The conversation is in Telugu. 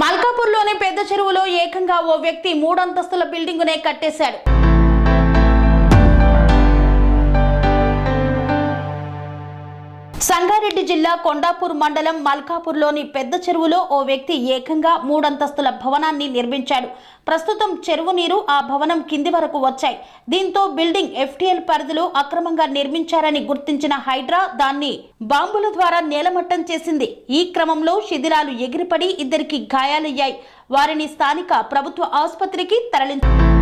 మల్కాపూర్లోని పెద్ద చెరువులో ఏకంగా ఓ వ్యక్తి మూడంతస్తుల బిల్డింగునే కట్టేశాడు. సంగారెడ్డి జిల్లా కొండాపూర్ మండలం మల్కాపూర్లోని పెద్ద చెరువులో ఓ వ్యక్తి ఏకంగా మూడంతస్తుల భవనాన్ని నిర్మించాడు. ప్రస్తుతం చెరువు నీరు ఆ భవనం కింది వరకు వచ్చాయి. దీంతో బిల్డింగ్ ఎఫ్టీఎల్ పరిధిలో అక్రమంగా నిర్మించారని గుర్తించిన హైడ్రా దాన్ని బాంబుల ద్వారా నేలమట్టం చేసింది. ఈ క్రమంలో శిథిలాలు ఎగిరిపడి ఇద్దరికి గాయాలయ్యాయి. వారిని స్థానిక ప్రభుత్వ ఆసుపత్రికి తరలించారు